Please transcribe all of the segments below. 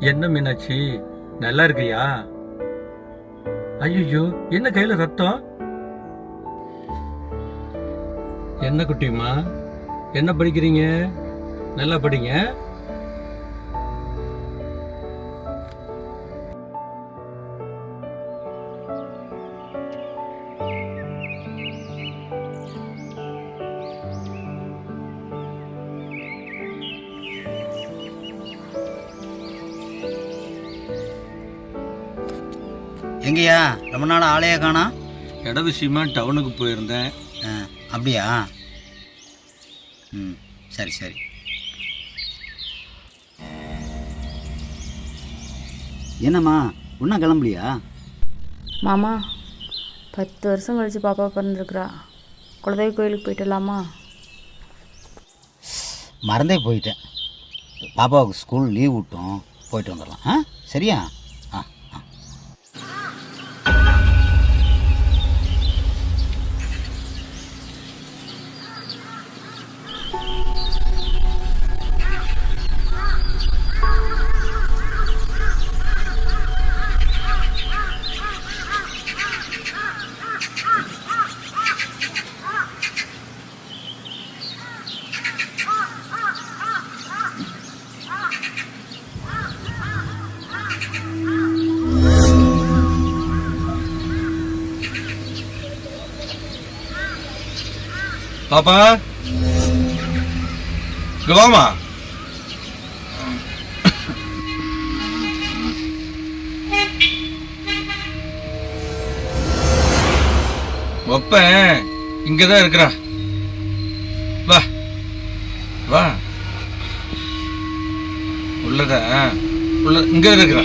என்ன மீனாட்சி? நல்லா இருக்கியா? ஐயோ என்ன கையில ரத்தம்? என்ன குட்டிமா என்ன படிக்கிறீங்க? நல்லா படிங்க. எங்கேயா ரொம்ப நாள் ஆளையே காணா? இட விஷயமா டவுனுக்கு போயிருந்தேன். அப்படியா? ம் சரி சரி. என்னம்மா இன்னும் கிளம்பலையா? மாமா பத்து வருஷம் கழிச்சு பாப்பா பிறந்திருக்கிறா. குலதெய்வ கோயிலுக்கு போயிட்டுலாமா? மறந்தே போயிட்டேன். பாப்பாவுக்கு ஸ்கூல் லீவ் விட்டோம் போயிட்டு வந்துடலாம். ஆ சரியா? பாப்பா. இங்க வாமா ஒப்பன் இங்கதான் இருக்கிறா. வா. வா. உள்ளதா உள்ள இங்க இருக்கிறா.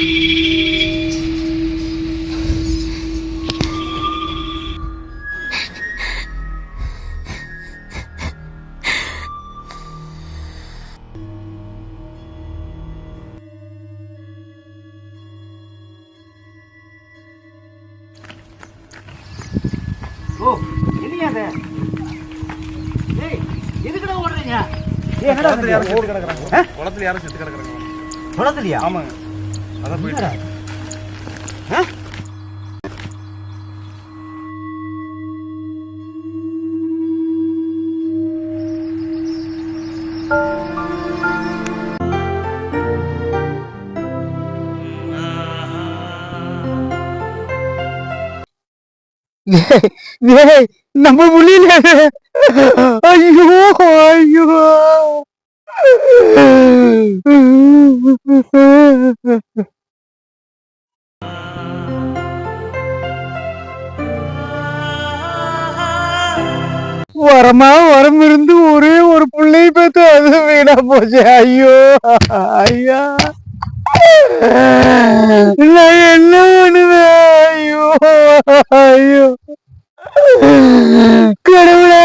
ஓ அது? ஏய் எதுக்குடா ஓடுறீங்க? குளத்துல யாரும் செத்து கிடக்குறாங்க. குளத்துல யாரும் செத்து கிடக்குறாங்க. குளத்துலையா? ஆமாங்க. அதான் போயிட்டு நம்ம முடியல ஐயோ ஐயோ. வரமா வரம் இருந்து ஒரே ஒரு பிள்ளை பார்த்து அது வீணா போச்சு. ஐயோ ஐயா. நான் என்ன பண்ணுவேன் கடவுளா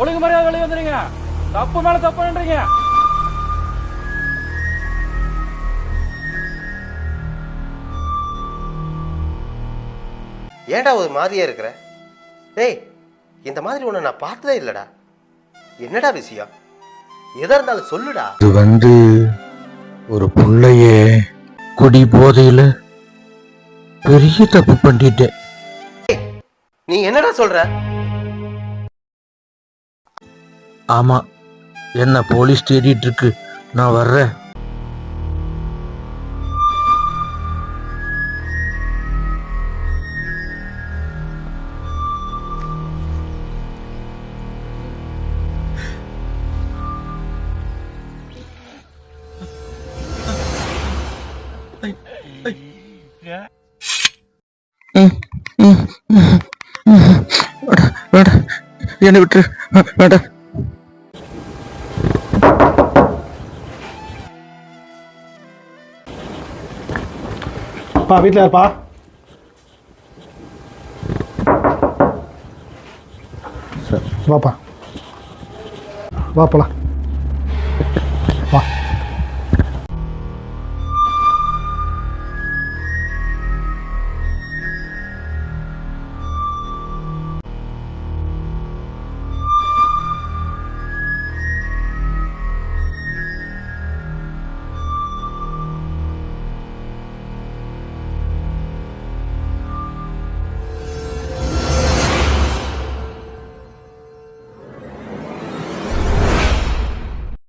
ஒழுங்கு மரியாதை வெளியே வந்துருங்க. தப்பு மேல தப்பு பண்றீங்க ஏன்டா ஒரு மாதிரியா இருக்கிற? டேய் இந்த மாதிரி உன்னை நான் பார்த்ததே இல்லடா. என்னடா விஷயம்? எதா இருந்தாலும் சொல்லுடா. இது வந்து ஒரு புள்ளைய குடி போதையில பெரிய தப்பு பண்ணிட்டேன். நீ என்னடா சொல்ற? ஆமா என்ன போலீஸ் தேடிட்டு இருக்கு நான் வர்றேன். என்ன விட்டுரு. வேண்டாம் பா வீட்டில் இருப்பா சரி வாப்பா. வாப்பலாம் வா.